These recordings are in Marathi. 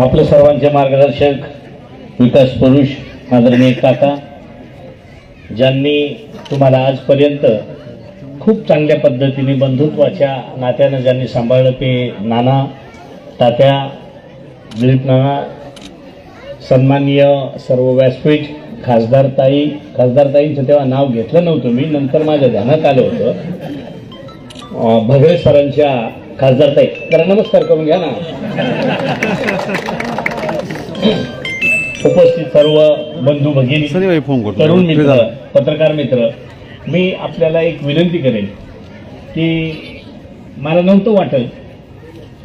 आपले सर्वांचे मार्गदर्शक विकास पुरुष आदरणीय काका ज्यांनी तुम्हाला आजपर्यंत खूप चांगल्या पद्धतीने बंधुत्वाच्या नात्यानं ज्यांनी सांभाळलं ते नाना तात्या दिलीप नाना सन्माननीय सर्व व्यासपीठ खासदार ताई खासदार ताईंचं तेव्हा नाव घेतलं नव्हतं मी नंतर माझ्या ध्यानात आलं होतं. भगरे सरांच्या खासदार ताई जरा नमस्कार करून घ्या ना. उपस्थित सर्व बंधू भगिनी तरुण मित्र पत्रकार मित्र मी आपल्याला एक विनंती करेन की मला नव्हतं वाटत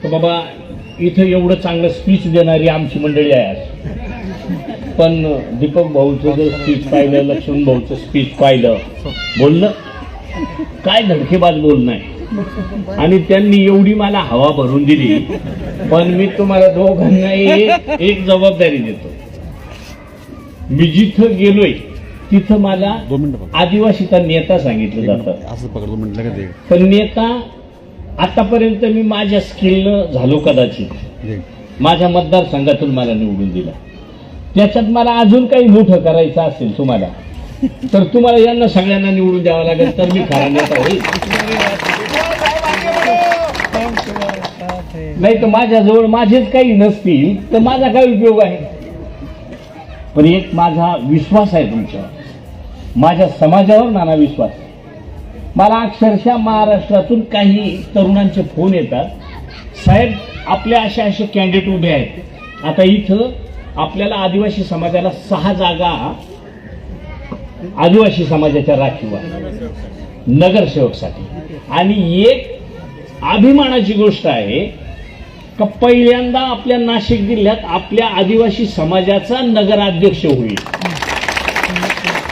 की बाबा इथं एवढं चांगलं स्पीच देणारी आमची मंडळी आहे आज. पण दीपक भाऊचं जर स्पीच पाहिलं लक्ष्मण भाऊचं स्पीच पाहिलं बोलणं काय धडकेबाज बोलणं आहे? आणि त्यांनी एवढी मला हवा भरून दिली पण मी तुम्हाला दोघांना एक जबाबदारी देतो मी जिथं गेलोय तिथं मला. आदिवासीचा नेता सांगितलं जातं. पण नेता आतापर्यंत मी माझ्या स्किलनं झालो कदाचित. माझ्या मतदारसंघातून मला निवडून दिला त्याच्यात मला अजून काही मोठं करायचं असेल तुम्हाला तर तुम्हाला यांना सगळ्यांना निवडून द्यावं लागेल तर मी खरा नेता होईल. नाही तर माझ्याजवळ माझेच काही नसतील तर माझा काय उपयोग आहे? पण एक माझा विश्वास आहे तुमच्यावर. माझ्या समाजावर नाना विश्वास मला अक्षरशः महाराष्ट्रातून काही तरुणांचे फोन येतात. साहेब आपल्या असे असे कॅन्डिडेट उभे आहेत. आता इथं आपल्याला आदिवासी समाजाला सहा जागा आदिवासी समाजाच्या राखीव आहे नगरसेवकसाठी. आणि एक अभिमानाची गोष्ट आहे का पहिल्यांदा आपल्या नाशिक जिल्ह्यात आपल्या आदिवासी समाजाचा नगराध्यक्ष होईल.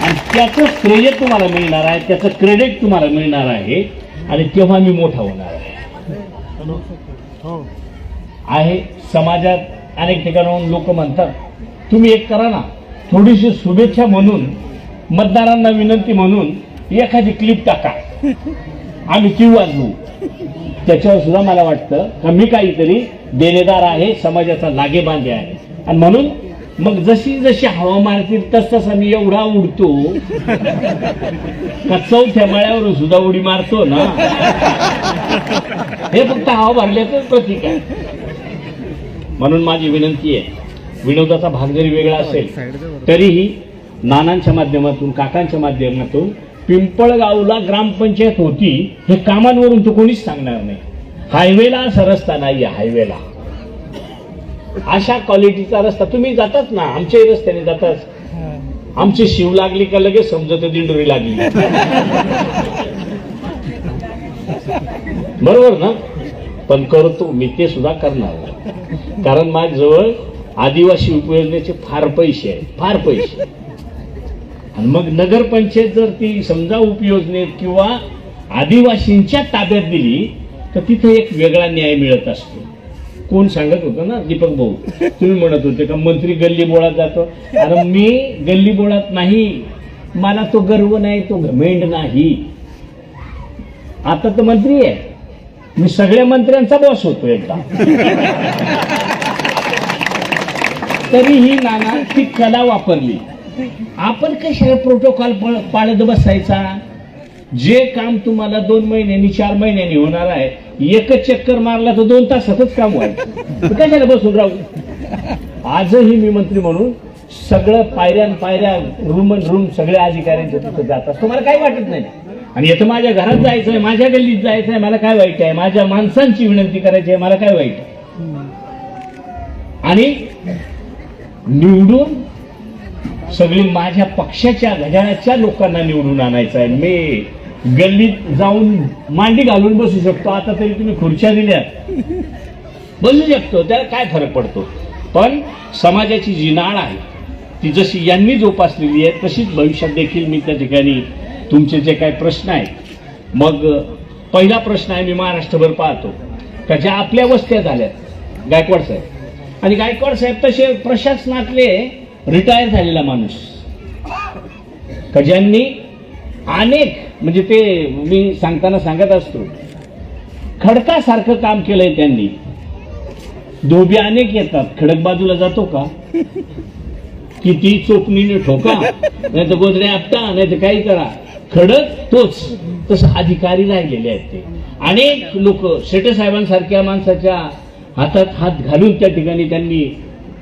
आणि त्याचं श्रेय तुम्हाला मिळणार आहे त्याचं क्रेडिट तुम्हाला मिळणार आहे आणि तेव्हा मी मोठा होणार आहे. आहे समाजात अनेक ठिकाणाहून लोक म्हणतात तुम्ही एक करा ना थोडीशी शुभेच्छा म्हणून मतदारांना विनंती म्हणून एखादी क्लिप टाका. आम्ही ती वाजवू त्याच्यावर सुद्धा मला वाटतं का मी काहीतरी देणेदार आहे समाजाचा लागेबांधे आहे. आणि म्हणून मग जशी जशी हवा मारतील तस तसा मी एवढा उडतो. का चौथ्या माळ्यावर सुद्धा उडी मारतो ना. हे फक्त हवा भरल्याचं प्रतीक आहे. म्हणून माझी विनंती आहे विनोदाचा भाग जरी वेगळा असेल तरीही नानांच्या माध्यमातून काकांच्या माध्यमातून पिंपळगावला ग्रामपंचायत होती हे कामांवरून तर कोणीच सांगणार नाही. हायवेला असा रस्ता नाही हायवेला. अशा क्वालिटीचा रस्ता तुम्ही जातात ना आमच्याही रस्त्याने जातात. आमची शिव लागली का लगेच समजत दिंडोरी लागली. बरोबर ना? पण करतो मी ते सुद्धा करणार. कारण माझ्याजवळ आदिवासी उपयोजनेचे फार पैसे आहेत फार पैसे. आणि मग नगरपंचायत जर ती समजा उपयोजनेत किंवा आदिवासींच्या ताब्यात दिली तर तिथे एक वेगळा न्याय मिळत असतो. कोण सांगत होतं ना दीपक भाऊ? तुम्ही म्हणत होते का मंत्री गल्ली बोळात जातो. अरे मी गल्ली बोळात नाही. मला तो गर्व नाही तो घमेंड नाही. आता तर मंत्री आहे. मी सगळ्या मंत्र्यांचा बॉस होतो एकदा. तरीही नाना ती कला वापरली. आपण कशाला प्रोटोकॉल पाळत बसायचा? जे काम तुम्हाला दोन महिन्यांनी चार महिन्यांनी होणार आहे एकच चक्कर मारला तर दोन तासातच काम व्हायचं कशाला बसून राहू? आजही मी मंत्री म्हणून सगळं पायऱ्यान पायऱ्या रूम रूम सगळ्या अधिकाऱ्यांच्या तिथं जात असतो. मला काही वाटत नाही. आणि येतं माझ्या घरात जायचं आहे माझ्या गल्लीत जायचं आहे मला काय वाईट आहे? माझ्या माणसांची विनंती करायची आहे मला काय वाईट आहे? आणि निवडून सगळी माझ्या पक्षाच्या घड्याळाच्या लोकांना निवडून आणायचं आहे. मी गल्लीत जाऊन मांडी घालून बसू शकतो. आता तरी तुम्ही खुर्च्या दिल्यात बसू शकतो. त्याला काय फरक पडतो? पण समाजाची जी नाळ आहे ती जशी यांनी जोपासलेली आहे तशीच भविष्यात देखील मी त्या ठिकाणी तुमचे जे काही प्रश्न आहेत. मग पहिला प्रश्न आहे मी महाराष्ट्रभर पाहतो. का ज्या आपल्या वस्त्या झाल्यात गायकवाड साहेब. आणि गायकवाड साहेब तसे प्रशासनातले रिटायर झालेला माणूस. का ज्यांनी अनेक म्हणजे ते मी सांगताना सांगत असतो खडकासारखं काम केलंय त्यांनी. धोबी अनेक येतात. खडक बाजूला जातो का? किती चोपणीने ठोका. नाही तर गोदरे आपटा नाही तर काही करा. खडक तोच. तसं अधिकारी राहिलेले आहेत ते. अनेक लोक शेटे साहेबांसारख्या माणसाच्या हातात हात घालून त्या ठिकाणी त्यांनी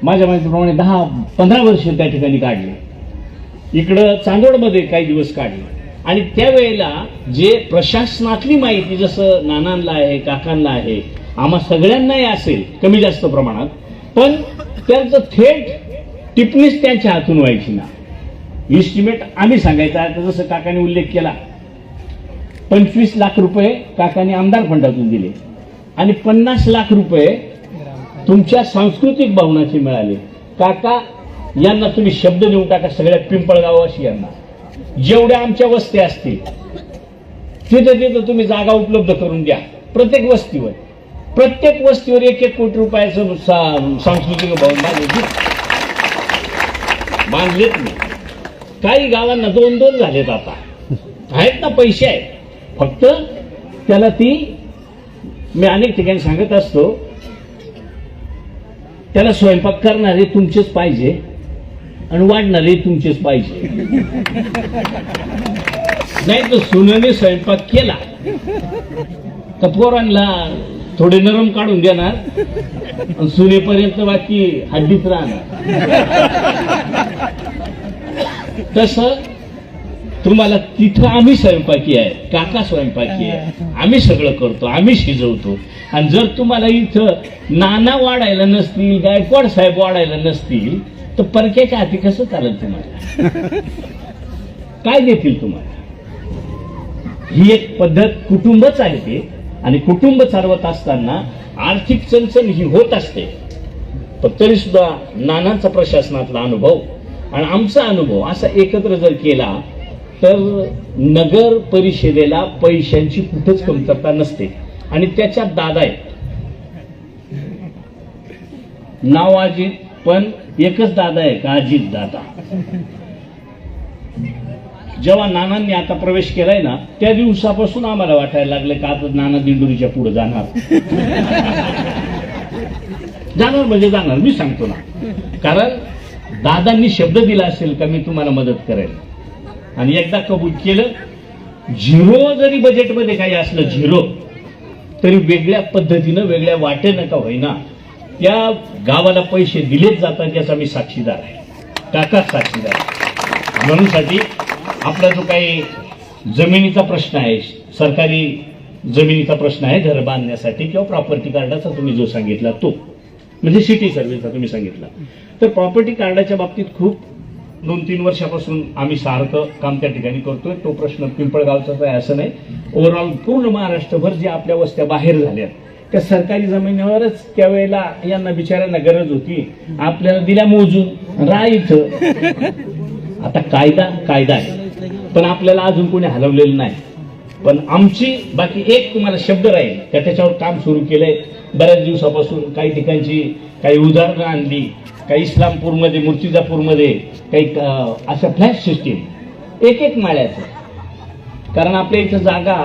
माझ्या माहितीप्रमाणे दहा पंधरा वर्ष त्या ठिकाणी काढले. इकडं चांदोडमध्ये काही दिवस काढले. आणि त्यावेळेला जे प्रशासनातली माहिती जसं नानांना आहे काकांना आहे आम्हा सगळ्यांनाही असेल कमी जास्त प्रमाणात पण त्यांचं थेट टिपणीच त्यांच्या हातून व्हायची ना. इस्टिमेट आम्ही सांगायचा आता जसं काकाने उल्लेख केला पंचवीस लाख रुपये काकाने आमदार फंडातून दिले. आणि पन्नास लाख रुपये तुमच्या सांस्कृतिक भावनाचे मिळाले. काका यांना तुम्ही शब्द देऊन टाका सगळ्या पिंपळगावाशी यांना. जेवढ्या आमच्या वस्ती असतील तिथे तिथं तुम्ही जागा उपलब्ध करून द्या प्रत्येक वस्तीवर. प्रत्येक वस्तीवर एक एक कोटी रुपयाचं सांस्कृतिक भवन बांधले बांधलेत नाही काही गावांना दोन दोन झालेत आता. आहेत ना पैसे आहेत. फक्त त्याला ती मी अनेक ठिकाणी सांगत असतो त्याला स्वयंपाक करणारे तुमचेच पाहिजे आणि वाढणारे तुमचेच पाहिजे. नाही तर सुनेने स्वयंपाक केला. तर पोरांना थोडे नरम काढून देणार सुनेपर्यंत बाकी हड्डीत राहणार. तस तुम्हाला तिथं आम्ही स्वयंपाकी आहे काका स्वयंपाकी आहे. आम्ही सगळं करतो आम्ही शिजवतो. आणि जर तुम्हाला इथं नाना वाढायला नसतील गायकवाड साहेब वाढायला नसतील तर परक्याच्या हाती कसं चालेल तुम्हाला? काय देतील तुम्हाला? ही एक पद्धत कुटुंबच आहे ते. आणि कुटुंब चालवत असताना आर्थिक चणचण ही होत असते. पण तरी सुद्धा नानांचा प्रशासनातला अनुभव आणि आमचा अनुभव असा एकत्र जर केला तर नगर परिषदेला पैशांची कुठंच कमतरता नसते. आणि त्याच्यात दादा आहेत. नाव अजित पण एकच दादा आहे का? अजित दादा. जेव्हा नानांनी आता प्रवेश केलाय ना त्या दिवसापासून आम्हाला वाटायला लागले का आता नाना दिंडोरीच्या पुढे जाणार? जाणार म्हणजे जाणार मी सांगतो ना. कारण दादांनी शब्द दिला असेल का मी तुम्हाला मदत करेल. आणि एकदा कबूल केलं झिरो जरी बजेटमध्ये काही असलं झिरो तरी वेगळ्या पद्धतीनं वेगळ्या वाटेनं का होईना त्या गावाला पैसे दिलेच जातात याचा मी साक्षीदार आहे. काकाच साक्षीदार म्हणूनसाठी आपला जो काही जमिनीचा प्रश्न आहे सरकारी जमिनीचा प्रश्न आहे घर बांधण्यासाठी किंवा प्रॉपर्टी कार्डाचा तुम्ही जो सांगितला तो म्हणजे सिटी सर्व्हिसचा तुम्ही सांगितला तर प्रॉपर्टी कार्डाच्या बाबतीत खूप दोन तीन वर्षापासून आम्ही सारखं काम त्या ठिकाणी करतोय. तो प्रश्न पिंपळगावचाच आहे असं नाही. ओव्हरऑल पूर्ण महाराष्ट्रभर जे आपल्या वस्त्या बाहेर झाल्या त्या सरकारी जमिनीवरच त्यावेळेला यांना बिचाऱ्यांना गरज होती. आपल्याला दिल्या मोजून. रा इथं. आता कायदा कायदा आहे. पण आपल्याला अजून कोणी हलवलेलं नाही. पण आमची बाकी एक तुम्हाला शब्द राहील त्या त्याच्यावर काम सुरू केलंय. बऱ्याच दिवसापासून काही ठिकाणची काही उदाहरणं आणली. काही इस्लामपूरमध्ये मुर्तिजापूरमध्ये काही असं अशा फ्लॅट सिस्टीम एक एक माळ्याचं. कारण आपल्या इथं जागा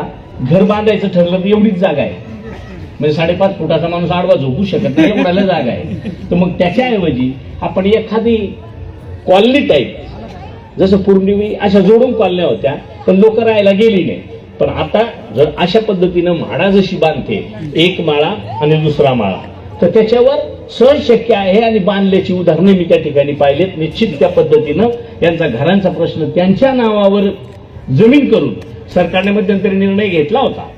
घर बांधायचं ठरलं तर एवढीच जागा आहे. म्हणजे साडेपाच फुटाचा माणूस आडवा झोपू शकत नाही एवढ्याला जागा आहे. तर मग त्याच्याऐवजी आपण एखादी कॉलनी टाईप जसं पूर्णिमी अशा जोडून कॉलन्या होत्या पण लोक राहायला गेली नाही. पण आता जर अशा पद्धतीनं म्हाडा जशी बांधते एक माळा आणि दुसरा माळा. तर त्याच्यावर सहज शक्य आहे आणि बांधल्याची उदाहरणे मी त्या ठिकाणी पाहिलेत. निश्चित त्या पद्धतीनं यांचा घरांचा प्रश्न त्यांच्या नावावर जमीन करून सरकारने मध्यंतरी निर्णय घेतला होता.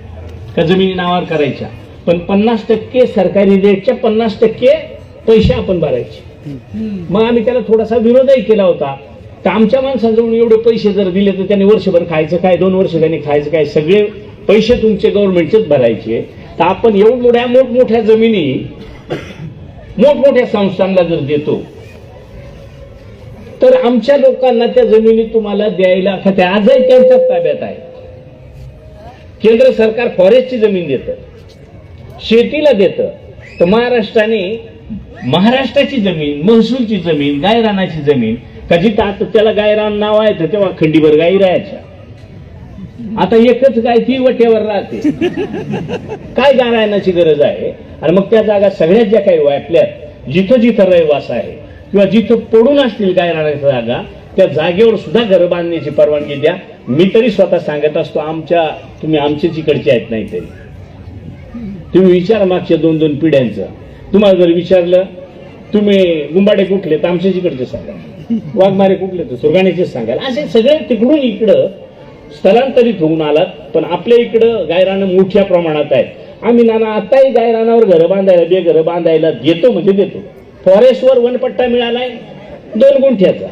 का जमिनी नावावर करायच्या? पण पन्नास टक्के सरकारी रेटच्या पन्नास टक्के पैसे आपण भरायचे. मग आम्ही त्याला थोडासा विरोधही केला होता. तर आमच्या माणसांजवळ एवढे पैसे जर दिले तर त्यांनी वर्षभर खायचं काय दोन वर्ष त्यांनी खायचं काय सगळे पैसे तुमचे गव्हर्नमेंटचेच भरायचे. तर आपण एवढ्या मोठमोठ्या जमिनी मोठमोठ्या संस्थांना जर देतो तर आमच्या लोकांना त्या जमिनी तुम्हाला द्यायला खात्या आजही त्यांच्याच ताब्यात आहे केंद्र सरकार फॉरेस्टची जमीन देतं शेतीला देतं तर महाराष्ट्राने महाराष्ट्राची जमीन महसूलची जमीन गायरानाची जमीन का जिथं आता त्याला गायरान नाव आहे तर तेव्हा खंडीभर गाई राहायच्या. आता एकच काय ती वटेवर राहते. काय गारायनाची गरज आहे? आणि मग त्या जागा सगळ्यात ज्या काही वाटल्यात जिथं जिथं रहिवास आहे किंवा जिथं पडून असतील काय राहण्याच्या जागा त्या जागेवर सुद्धा घर बांधण्याची परवानगी द्या. मी तरी स्वतः सांगत असतो आमच्या तुम्ही आमचेच इकडचे आहेत नाही तरी. तुम्ही विचार मागच्या दोन दोन पिढ्यांचं. तुम्हाला जर विचारलं तुम्ही गुंबाडे कुठले तर आमच्याच इकडचे सांगा. वाघमारे कुठले तर सुरगाण्याचेच सांगाल असे सगळे तिकडून इकडं स्थलांतरित होऊन आलात पण आपल्या इकडं गायरानं मोठ्या प्रमाणात आहेत. आम्ही नाना आताही गायरानावर घरं बांधायला बे घरं बांधायला देतो म्हणजे देतो. फॉरेस्टवर वनपट्टा मिळालाय दोन गुंठ्याचा.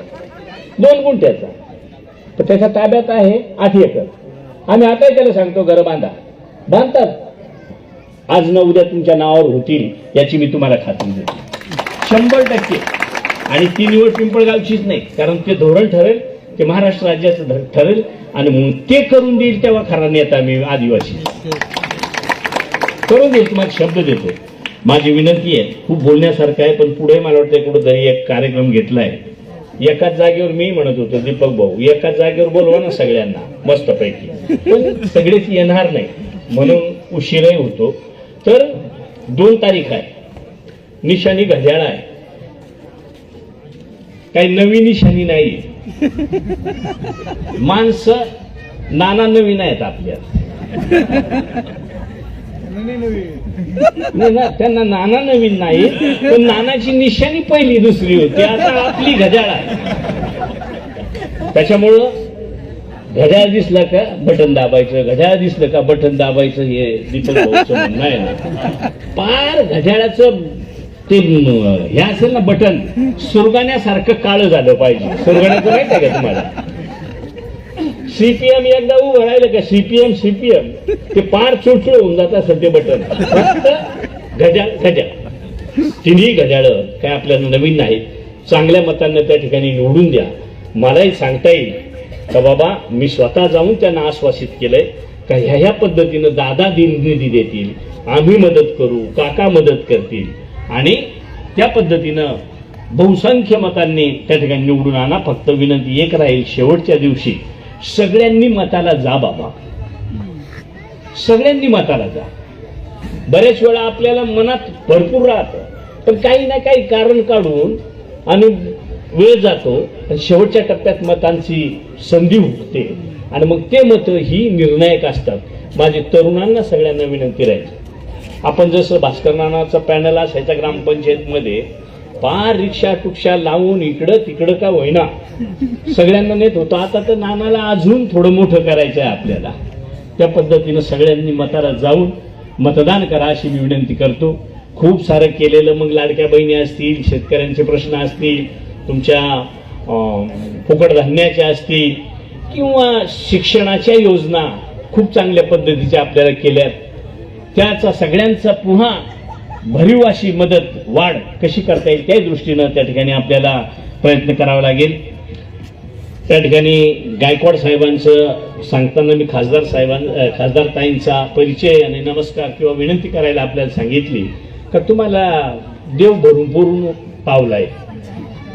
दोन गुंठ्याचा. तर त्याच्या ताब्यात आहे आठ एकर. आम्ही आताही त्याला सांगतो घरं बांधा. बांधतात. आज न उद्या तुमच्या नावावर होतील याची मी तुम्हाला खात्री देतो. शंभर टक्के. आणि ती निवड पिंपळगावचीच नाही कारण ते धोरण ठरेल. ते महाराष्ट्र राज्याचं ठरेल आणि मग ते करून देईल तेव्हा खरा नेता मी आदिवासी. करून देईल तुम्हाला शब्द देतो माझी विनंती आहे खूप बोलण्यासारखं आहे पण पुढे मला वाटतं कुठंतरी एक कार्यक्रम घेतलाय. एकाच जागेवर मी म्हणत होतो दीपक भाऊ एकाच जागेवर बोलवा ना सगळ्यांना मस्तपैकी. पण सगळेच येणार नाही. म्हणून उशीरही होतो. तर दोन तारीख आहे. निशाणी घड्याळ आहे. काही नवी निशाणी नाही माणसं नाना नवीन आहेत आपल्या. नाही ना त्यांना नाना नवीन नाही पण नानाची निशाणी पहिली दुसरी होती. आता आपली घड्याळ आहे. त्याच्यामुळं घड्याळ दिसलं का बटन दाबायचं घड्याळ दिसलं का बटन दाबायचं हे दीपक भाऊचं म्हणणं आहे ना. पार घड्याळाचं ते हे असेल ना बटन सुरगाण्यासारखं काळं झालं पाहिजे. सुरगाण्याचं माहीत आहे का तुम्हाला? सीपीएम एकदा उभं राहिलं का? सीपीएम सीपीएम ते पार चुळचुळ होऊन जातात सध्या बटन. फक्त घड्याळ घड्याळ तिन्ही घड्याळ काय आपल्याला नवीन नाही चांगल्या मतांना त्या ठिकाणी निवडून द्या. मलाही सांगता येईल का बाबा मी स्वतः जाऊन त्यांना आश्वासित केलंय का ह्या ह्या पद्धतीनं दादा दिन निधी देतील. आम्ही मदत करू काका मदत करतील. आणि त्या पद्धतीनं बहुसंख्य मतांनी त्या ठिकाणी निवडून आणा. फक्त विनंती एक राहील शेवटच्या दिवशी सगळ्यांनी मताला जा बाबा. सगळ्यांनी मताला जा. बऱ्याच वेळा आपल्याला मनात भरपूर राहतं. पण काही ना काही कारण काढून आणि वेळ जातो शेवटच्या टप्प्यात मतांची संधी उठते आणि मग ते मत ही निर्णायक असतात. माझी तरुणांना सगळ्यांना विनंती राहील. आपण जसं भास्कर नानाचा पॅनल असायचा ग्रामपंचायतमध्ये पार रिक्षा टुक्षा लावून इकडं तिकडं का होईना सगळ्यांना नेत होतो. आता तर नानाला अजून थोडं मोठं करायचं आहे आपल्याला. त्या पद्धतीनं सगळ्यांनी मताला जाऊन मतदान करा अशी मी विनंती करतो. खूप सारं केलेलं मग लाडक्या बहिणी असतील शेतकऱ्यांचे प्रश्न असतील तुमच्या फुकट धान्याच्या असतील किंवा शिक्षणाच्या योजना खूप चांगल्या पद्धतीच्या आपल्याला केल्यात. त्याचा सगळ्यांचा पुन्हा भरीव अशी मदत वाढ कशी करता येईल त्या दृष्टीनं त्या ठिकाणी आपल्याला प्रयत्न करावा लागेल. त्या ठिकाणी गायकवाड साहेबांचं सांगताना मी खासदार साहेबां खासदार ताईंचा परिचय आणि नमस्कार किंवा विनंती करायला आपल्याला सांगितली. का तुम्हाला देव भरून भरून पावलाय.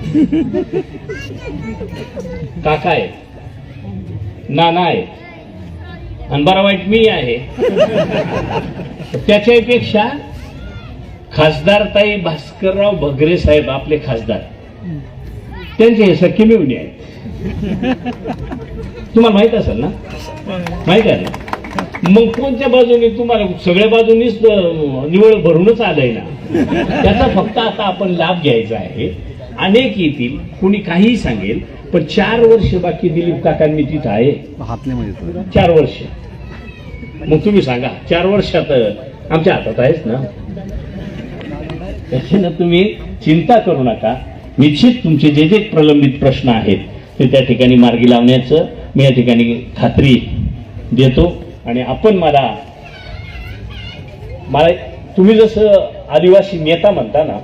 काका आहे. नाना आहे. आणि बरा वाईट मी आहे. त्याच्यापेक्षा खासदार ताई भास्करराव भगरे साहेब आपले खासदार. त्यांचे हे सख्खे मिळून आहेत. तुम्हाला माहीत असेल ना? माहीत आहे ना? मग कोणत्या बाजूने तुम्हाला सगळ्या बाजूनीच निवड भरूनच आलंय ना? त्याचा फक्त आता आपण लाभ घ्यायचा आहे. अनेक येतील कुणी काहीही सांगेल पण चार वर्ष बाकी दिलीप काकांनी तिथं आहे. हातण्यामध्ये चार वर्ष. मग तुम्ही सांगा चार वर्षात आमच्या हातात आहेच ना? त्याच्यानं तुम्ही चिंता करू नका. निश्चित तुमचे जे जे प्रलंबित प्रश्न आहेत ते त्या ठिकाणी मार्गी लावण्याचं मी या ठिकाणी खात्री देतो. आणि आपण मला मला तुम्ही जसं आदिवासी नेता म्हणता ना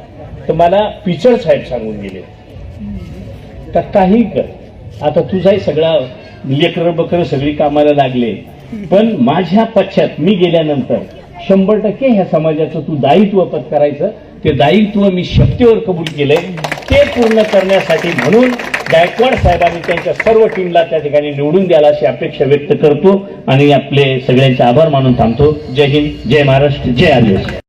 तर मला पिचड साहेब सांगून गेले. का काही कर आता तुझाही सगळा लेकर बकर सगळी कामाला लागले. पण माझ्या पक्षात मी गेल्यानंतर शंभर टक्के ह्या समाजाचं तू दायित्व पत्करायचं ते दायित्व मी शक्तीवर कबूल केलंय. ते पूर्ण करण्यासाठी म्हणून गायकवाड साहेबांनी त्यांच्या सर्व टीमला त्या ठिकाणी निवडून द्यायला अशी अपेक्षा व्यक्त करतो आणि आपले सगळ्यांचे आभार मानून थांबतो. जय हिंद जय महाराष्ट्र जय आदेश